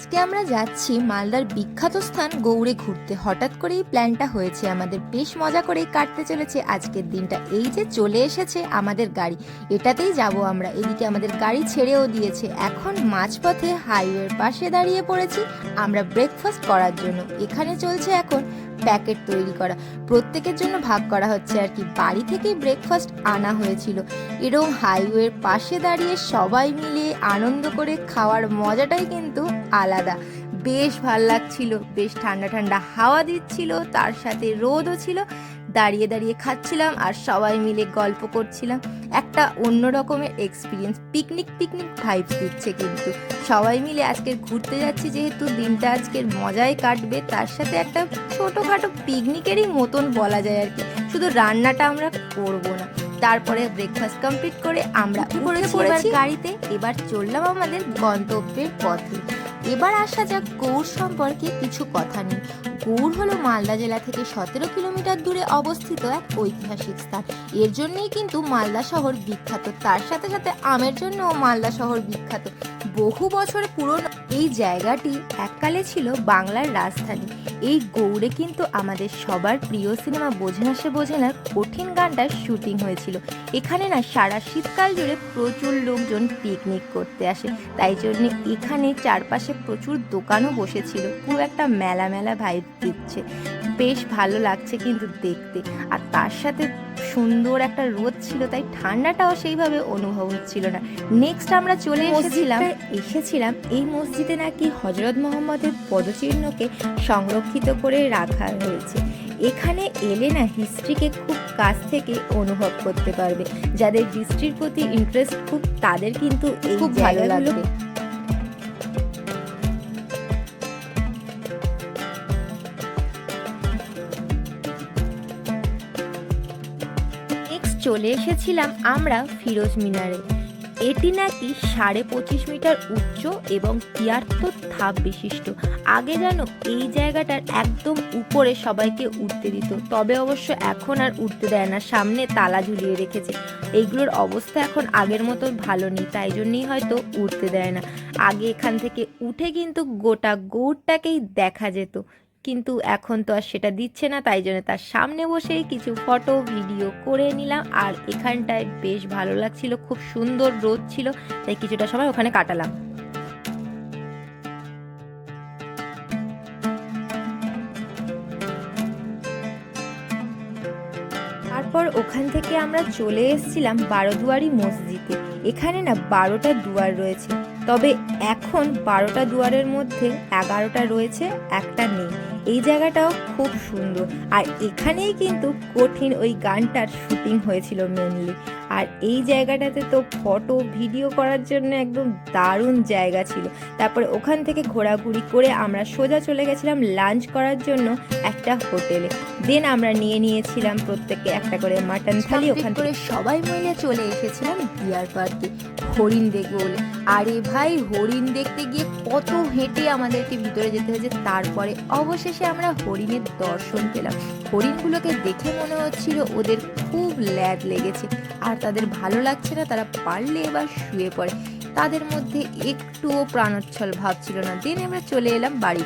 আজকে আমরা যাচ্ছি মালদার বিখ্যাত স্থান গৌড়ে ঘুরতে। হঠাৎ করেই প্ল্যানটা হয়েছে, আমাদের বেশ মজা করেই কাটতে চলেছে আজকের দিনটা। এই যে চলে এসেছে আমাদের গাড়ি, এটাতেই যাব আমরা। এদিকে আমাদের গাড়ি ছেড়েও দিয়েছে। এখন মাঝপথে হাইওয়ের পাশে দাঁড়িয়ে পড়েছি আমরা ব্রেকফাস্ট করার জন্য। এখানে চলছে এখন প্যাকেট তৈরি করা। প্রত্যেকের জন্য ভাগ করা হচ্ছে আর কি। বাড়ি থেকেই ব্রেকফাস্ট আনা হয়েছিল। এরকম হাইওয়ের পাশে দাঁড়িয়ে সবাই মিলে আনন্দ করে খাওয়ার মজাটাই কিন্তু আলাদা। বেশ ভালো লাগছিল, বেশ ঠান্ডা ঠান্ডা হাওয়া দিচ্ছিল, তার সাথে রোদও ছিল। দাঁড়িয়ে দাঁড়িয়ে খাচ্ছিলাম আর সবাই মিলে গল্প করছিলাম। একটা অন্য রকমের এক্সপিরিয়েন্স পিকনিক পিকনিক ভাইবস দিচ্ছে কিন্তু। সবাই মিলে আজকে ঘুরতে যাচ্ছি যেহেতু দিনটা আজকের মজায় কাটবে তার সাথে একটা ছোটোখাটো পিকনিকেরই মতন বলা যায় আর কি। শুধু রান্নাটা আমরা করব না। তারপরে ব্রেকফাস্ট কমপ্লিট করে আমরা উঠে পড়েছি। গাড়িতে। এবার চললাম আমাদের গন্তব্যের পথে। এবার আসা যাক গৌড় সম্পর্কে কিছু কথা নেই গৌড় হলো মালদা জেলা থেকে সতেরো কিলোমিটার দূরে অবস্থিত এক ঐতিহাসিক স্থান। এর জন্যই কিন্তু মালদা শহর বিখ্যাত। তার সাথে সাথে আমের জন্যও মালদা শহর বিখ্যাত। বহু বছর পুরনো এই জায়গাটি এককালে ছিল বাংলার রাজধানী। এই গৌড়ে কিন্তু আমাদের সবার প্রিয় সিনেমা বোঝে না সে বোঝে না কঠিন গানটার শুটিং হয়েছিল। এখানে না সারা শীতকাল জুড়ে প্রচুর লোকজন পিকনিক করতে আসে। তাই জন্য এখানে চারপাশে প্রচুর দোকানও বসেছিল। পুরো একটা মেলা মেলা ভাইব দিচ্ছে। বেশ ভালো লাগছে কিন্তু দেখতে। আর তার সাথে সুন্দর একটা রোদ ছিল তাই ঠান্ডাটাও সেইভাবে অনুভব হচ্ছিল না। নেক্সট আমরা চলে এসেছিলাম এসেছিলাম এই মসজিদে নাকি হজরত মোহাম্মদের পদচিহ্নকে সংরক্ষিত করে রাখা হয়েছে। এখানে এলে না হিস্ট্রিকে খুব কাছ থেকে অনুভব করতে পারবে। যাদের হিস্ট্রির প্রতি ইন্টারেস্ট খুব তাদের কিন্তু এই খুব ভালো লাগবে। চলে এসেছিলাম আমরা ফিরোজ মিনারে। এটি নাকি সাড়ে পঁচিশ মিটার উচ্চ এবং তিয়াত্তর ধাপ বিশিষ্ট। আগে যেন এই জায়গাটার একদম উপরে সবাইকে উঠতে দিত, তবে অবশ্য এখন আর উঠতে দেয় না, সামনে তালা ঝুলিয়ে রেখেছে। এইগুলোর অবস্থা এখন আগের মতো ভালো নেই, তাই জন্যই হয়তো উঠতে দেয় না। আগে এখান থেকে উঠে কিন্তু গোটা গৌড়টাকেই দেখা যেত। কিন্তু এখন তো আর সেটা দিচ্ছে না, তাই জন্য তার সামনে বসেই কিছু ফটো, ভিডিও করে নিলাম। আর এখানটায় বেশ ভালো লাগছিল, খুব সুন্দর রোদ ছিল, তাই কিছুটা সময় ওখানে কাটালাম। তারপর ওখান থেকে আমরা চলে এসেছিলাম বারোদুয়ারি মসজিদে। এখানে না বারোটা দুয়ার রয়েছে। তবে এখন বারোটা দুয়ারের মধ্যে এগারোটা রয়েছে একটা নেই। এই জায়গাটাও খুব সুন্দর। আর এখানেই কিন্তু কঠিন ওই গানটার শুটিং হয়েছিল মেনলি আর এই জায়গাটাতে তো ফটো ভিডিও করার জন্য একদম দারুণ জায়গা ছিল। তারপরে ওখান থেকে ঘোরাঘুরি করে আমরা সোজা চলে গেছিলাম লাঞ্চ করার জন্য একটা হোটেলে। দেন আমরা নিয়ে নিয়েছিলাম প্রত্যেককে একটা করে মাটন থালি ওখান থেকে। সবাই মিলে চলে এসেছিলাম ডিয়ার পার্কে হরিণ দেখব বলে আরে ভাই হরিণ দেখতে গিয়ে কত হেঁটে আমাদেরকে ভিতরে যেতে হয়েছে। তারপরে অবশেষে আমরা হরিণের দর্শন পেলাম। হরিণগুলোকে দেখে মনে হচ্ছিল ওদের খুব ল্যাদ লেগেছে। আর তাদের ভালো লাগছে না, তারা পারলে এবার শুয়ে পড়ে। তাদের মধ্যে একটুও প্রাণোচ্ছল ভাব ছিল না। দেন আমরা চলে এলাম বাড়ি